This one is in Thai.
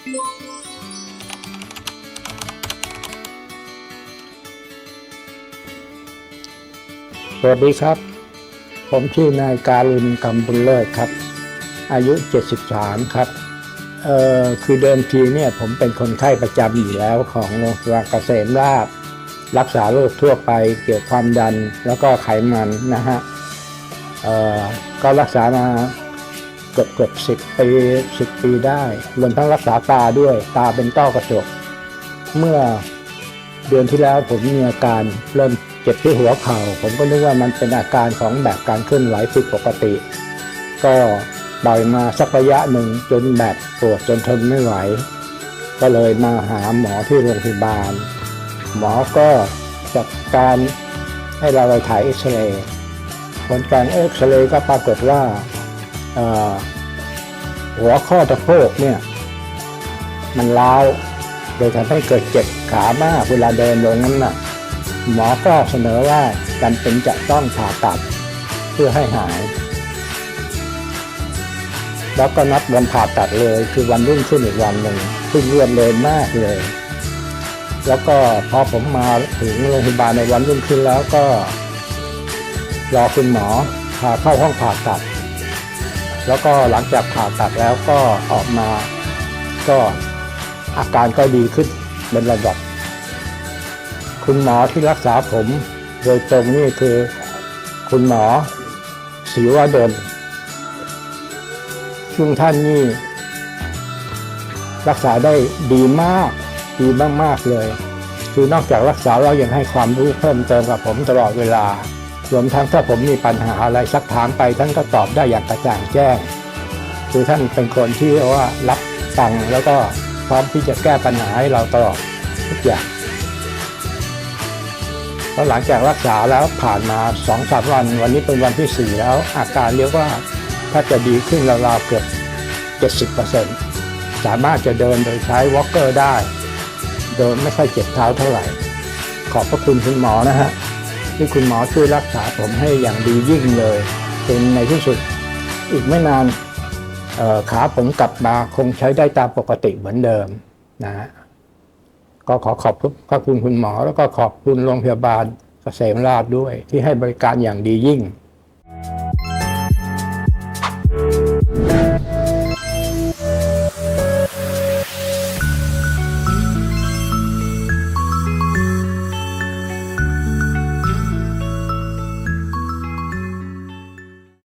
สวัสดีครับ ผมชื่อนายการุณกำบุญเลิศครับ อายุ 73 ครับเอ่อคือเดิมทีเนี่ยผมเป็นคนไข้ประจำอยู่แล้วของโรงพยาบาลเกษมราชรักษาโรคทั่วไปเกี่ยวกับความดันแล้วก็ไขมันนะฮะเอ่อก็รักษามา เกือบเกือบสิบปีสิบปีได้รวมทั้งรักษาตาด้วยตาเป็นต้อกระจก เมื่อเดือนที่แล้วผมมีอาการเริ่มเจ็บที่หัวเข่า ผมก็นึกว่ามันเป็นอาการของแบบการเคลื่อนไหวผิดปกติ ก็ปล่อยมาสักระยะหนึ่งจนแบบปวดจนทนไม่ไหว ก็เลยมาหาหมอที่โรงพยาบาล หมอก็จัดการให้เราไปถ่ายเอ็กซเรย์ผลการเอ็กซเรย์ก็ปรากฏว่า หัวข้อตะโพกเนี่ย มันร้าวโดยทำให้เกิดเจ็บขามากเวลาเดินลงน้ำหนักหมอก็เสนอว่าจำเป็นจะต้องผ่าตัดเพื่อให้หาย แล้วก็นัดวันผ่าตัดเลย คือวันรุ่งขึ้นอีกวันหนึ่งซึ่งรวดเร็วมากเลย แล้วก็พอผมมาถึงโรงพยาบาลในวันรุ่งขึ้นแล้วก็ รอคุณหมอพาเข้าห้องผ่าตัด แล้วก็หลังจากผ่าตัดแล้วก็ออกมา ก็อาการก็ดีขึ้นเป็นระดับ คุณหมอที่รักษาผม โดยตรงนี่คือคุณหมอศรีวดลซึ่งท่านนี่รักษาได้ดีมาก ดีมาก ๆ เลย คือนอกจากรักษาเรายังให้ความรู้เพิ่มเติมกับผมตลอดเวลา รวมทั้งถ้าผมมีปัญหาอะไรสักถามไปท่านก็ตอบได้อย่างกระจ่างแจ้ง คือท่านเป็นคนที่ว่ารับฟังแล้วก็พร้อมที่จะแก้ปัญหาให้เราตลอดทุกอย่างแล้วหลังจากรักษาแล้วผ่านมาสองสามวัน วันนี้เป็นวันที่สี่แล้ว อาการเรียกว่าถ้าจะดีขึ้นราวๆเกือบเจ็ดสิบเปอร์เซ็นต์สามารถจะเดินโดยใช้วอล์กเกอร์ได้เดินไม่ค่อยเจ็บเท้าเท่าไหร่ ขอบพระคุณคุณหมอนะฮะ ที่คุณหมอช่วยรักษาผมให้อย่างดียิ่งเลยจนในที่สุดอีกไม่นานขาผมกลับมาคงใช้ได้ตามปกติเหมือนเดิมนะฮะก็ขอขอบพระคุณคุณหมอ แล้วก็ขอบคุณโรงพยาบาลเกษมราชด้วย ที่ให้บริการอย่างดียิ่ง